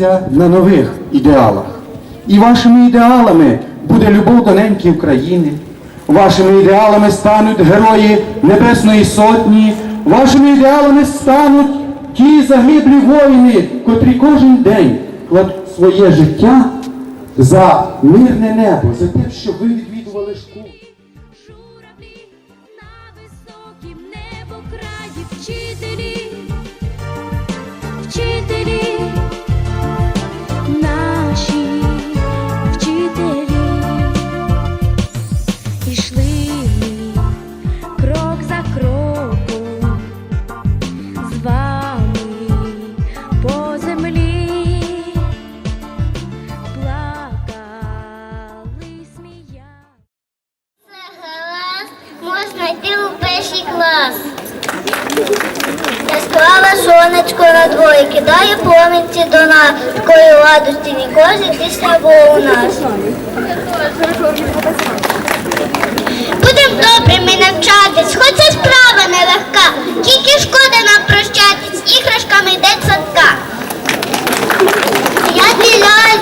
виховуватися на нових ідеалах. І вашими ідеалами буде любов до неньки України. Вашими ідеалами стануть герої Небесної Сотні. Вашими ідеалами стануть ті загиблі воїни, котрі кожен день кладуть своє життя за мирне небо, за те, щоб ви відвідували школу. Вчителі, вчителі,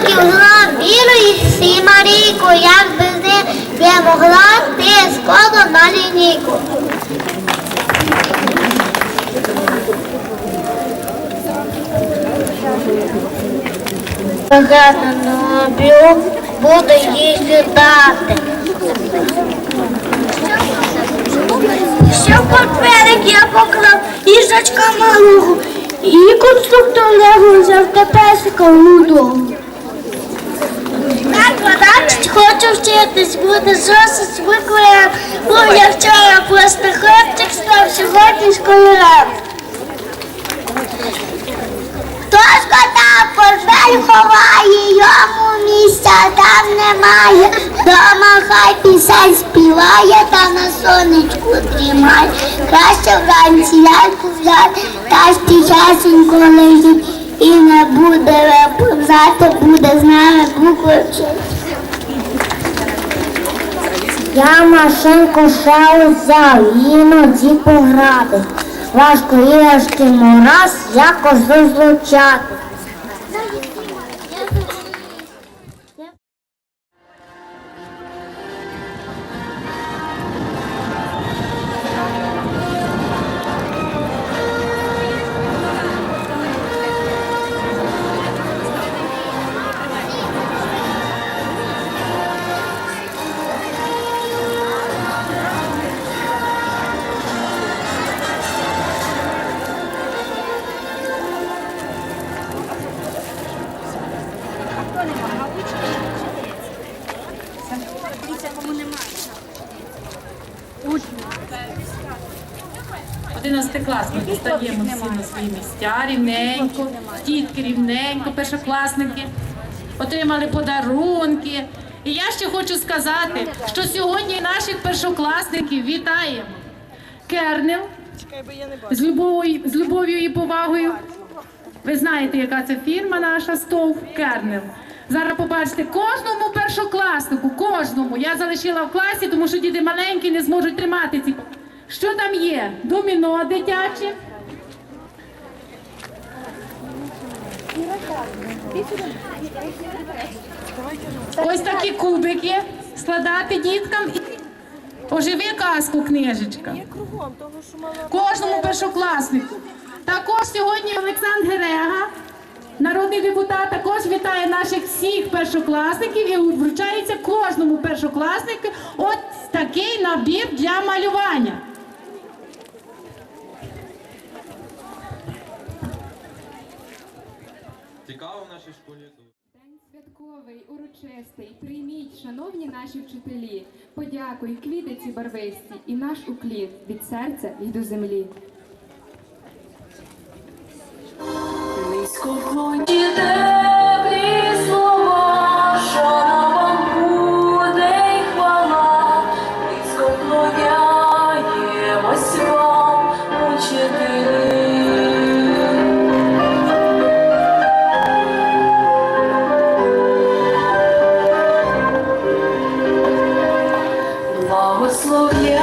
дві ляльки грав, Віру і всі Марійку, як них не могла ти скоро на лінійку. Багато не люблю, буду їй дати. Що паперик я поклав їжачка малого, і конструктор Лего взяв та песика в лудову. Так, значить, хочу вчитись, буде зосить виклеєм. Бо я вчора просто хлопчик став сьогодні школярам. Хто ж кота портфель ховає, йому місця там немає. Дома хай пісень співає та на сонечку тримає. Краще вранці ляльку взяти, та ж тихесенько лежить. І не буде виповзати, буде з нами букви вчити. Я машинку ще взяв, іноді пограти. Важко іграшки мораз, якось розлучати. Одинадцятикласники стаємо всі на свої місця, рівненько, тітки рівненько, першокласники, отримали подарунки. І я ще хочу сказати, що сьогодні наших першокласників вітаємо. Кернел з любов'ю, з любов'ю і повагою. Ви знаєте, яка це фірма наша стов Кернел. Зараз побачите кожному першокласнику, кожному. Я залишила в класі, тому що діти маленькі не зможуть тримати ці. Що там є? Доміно дитяче. Ось такі кубики складати діткам. Оживи казку, книжечка. Кожному першокласнику. Також сьогодні Олександр Герега, народний депутат, також вітає наших всіх першокласників і вручається кожному першокласнику от такий набір для малювання. Цікаво в нашій школі. День святковий, урочистий. Прийміть, шановні наші вчителі. Подякуй квітиці барвисті і наш уклін від серця й до землі. Благословляємо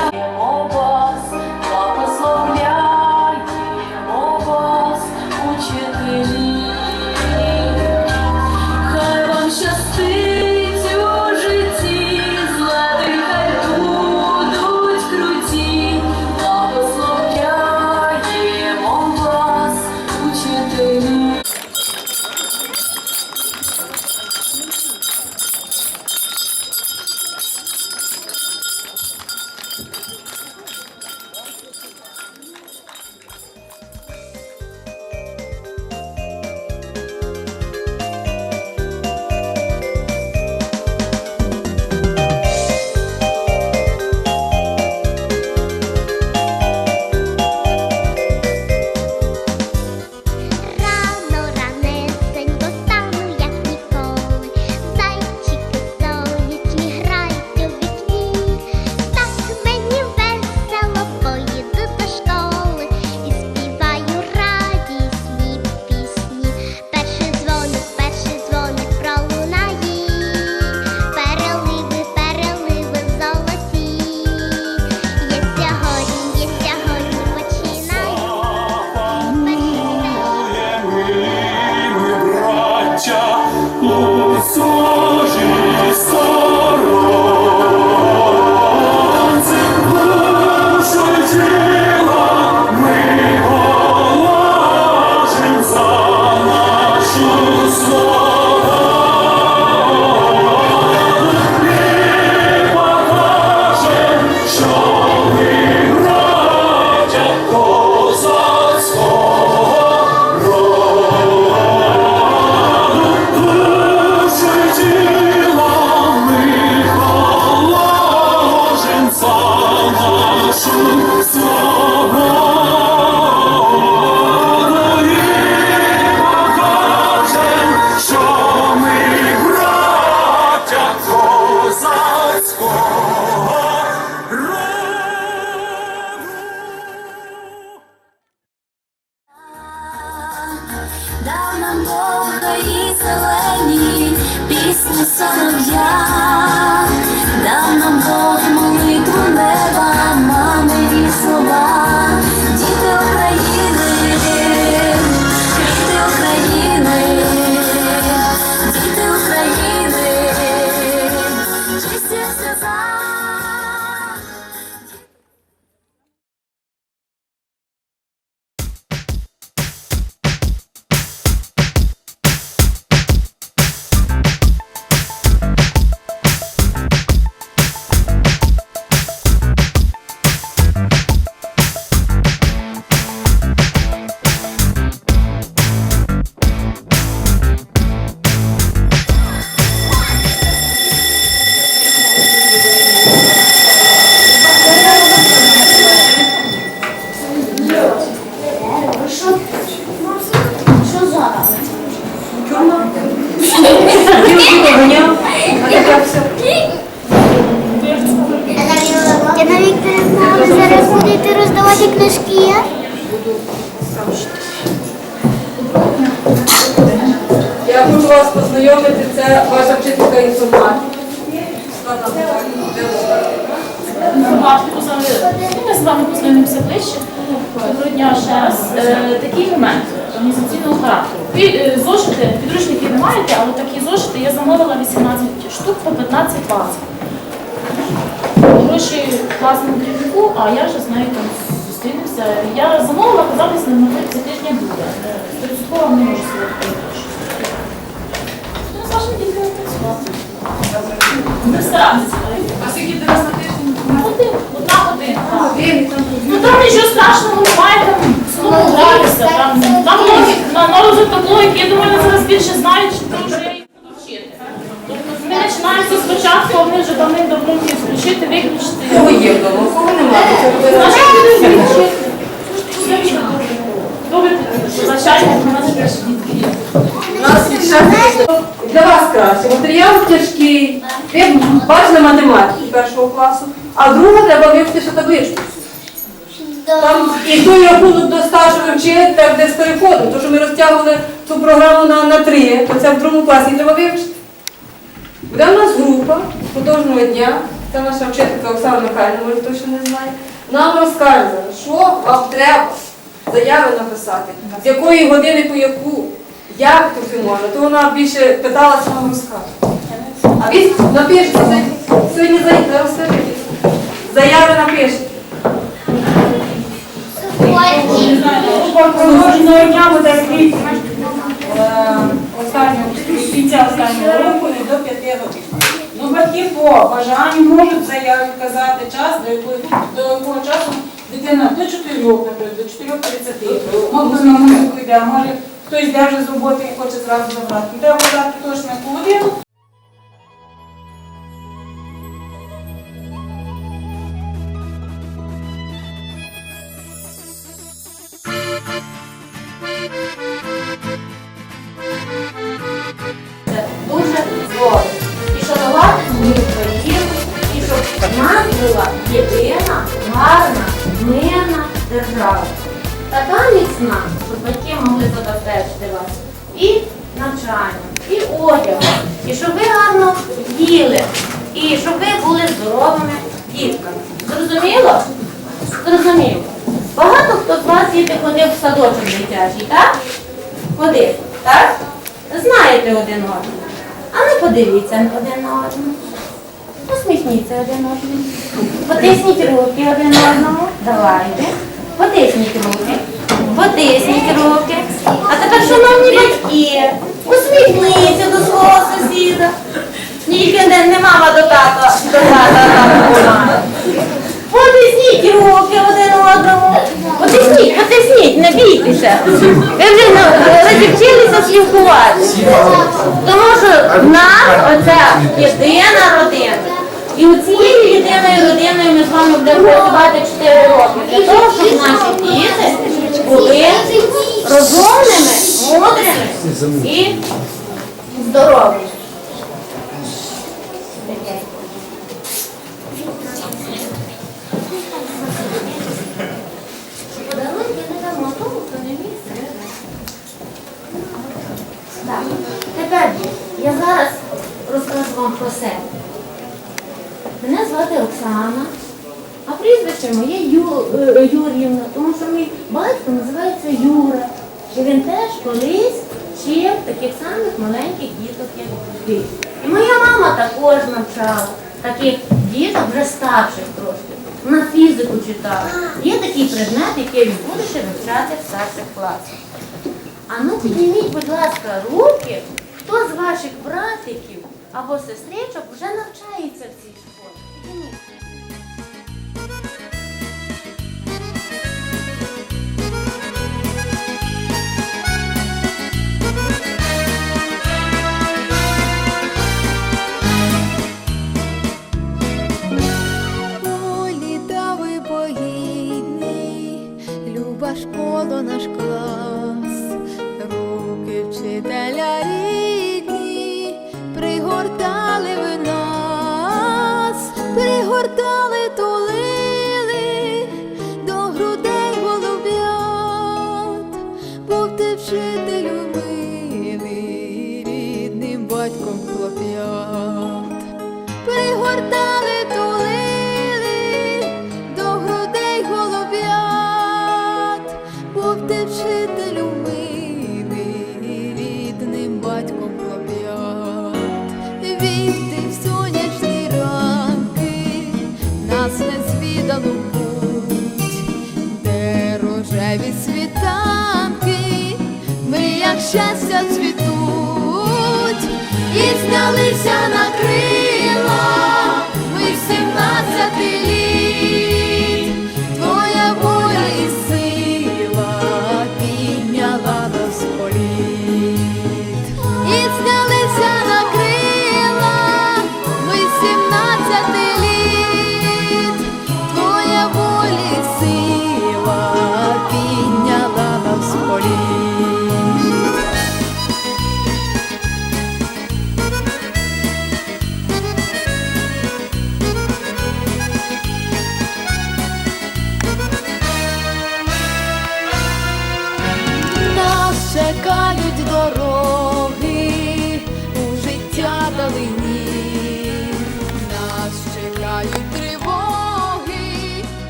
Бога і зелені, пісні солов'я, дав нам Бог молитву неба. Я хочу вас познайомити, це ваша вчителька інформатики. Ми з вами познайомимося ближче. Доброго дня ще раз. Е, такий момент організаційного характеру. Е, зошити, підручники не маєте, але такі зошити я замовила 18 штук по 15-20. Гроші класному керівнику, а я вже з нею там зустрінемося. Я замовила, казалось, на це тижня буде. Е, Стовідсотково не можу сказати. Ну, з вашими дітками працювати. Не старатися. А скільки до вас на тиждень? Один, одна година. Ну там нічого страшного немає, там знову гратися. Там, на, розвиток таблоїк, я думаю, зараз більше знають, що я їх вчити. Тобто ми починаємося а вони вже давним-давно вміють включити, виключити. Кого є вдома? Кого немає? Значить, вони будуть вчити. Добре, звичайно, у нас теж дітки. У нас від для вас краще. Матеріал тяжкий. Ви бачили математики першого класу, а друга треба вивчити ще табличку. Там і той рахунок до старшого вчити, так де з переходом, тому що ми розтягували цю програму на, на три, то це в другому класі треба вивчити. Буде у нас група художнього дня, це наша вчителька Оксана Михайлівна, може точно не знає. Нам розкаже, що вам треба заяви написати, з якої години по яку, як то все можна. То вона більше питалася, вам розкаже. А ви напишете, сьогодні зайдете, розкажіть. Заяви напишете. Кожного дня буде останнього кінця останнього року і до 5 годин. Ну, батьки по бажанню можуть заяві казати час, до якого, до якого часу дитина до 4 років, до 4.30. Може на музику йде, може хтось йде вже з роботи і хоче зразу забрати. Треба подати точно. Це Така міцна, щоб батьки могли забезпечити вас і навчанням, і одягом, і щоб ви гарно їли, і щоб ви були здоровими дітками. Зрозуміло? Зрозуміло. Багато хто з вас діти ходив в садочок дитячий, так? Ходив, так? Знаєте один одного. А ну подивіться один одного. Посміхніться один одному. Потисніть руки один одному. Давайте. Потисніть руки. Потисніть руки. А тепер, шановні батьки, усміхніться до свого сусіда. Тільки не, не мама до тата, до тата там була. Потисніть руки один одному. Потисніть, потисніть, не бійтеся. Ви вже розівчилися спілкуватися. Тому що в нас оця єдина родина. І оцією єдиною родиною ми з вами будемо працювати 4 роки. Для того, щоб наші діти були розумними, мудрими і здоровими. Подарунки не дамо тому, хто не місце. Так. Тепер я зараз розкажу вам про себе. Мене звати Оксана, а прізвище моє Ю, е, Юрівна, тому що мій батько називається Юра. І він теж колись вчив таких самих маленьких діток, як ти. І моя мама також навчала таких діток вже старших трошки. Вона фізику. Є такий предмет, який ви будете вивчати в старших класах. А ну підніміть, будь ласка, руки, хто з ваших братиків або сестричок вже навчається в цій школі. Люба школа наш клас, руки вчителя рідні, пригортали ви нас, пригортали, рожеві світанки, ми, як щастя цвітуть, і знялися на крила, ми сімнадцяти сімнадцяти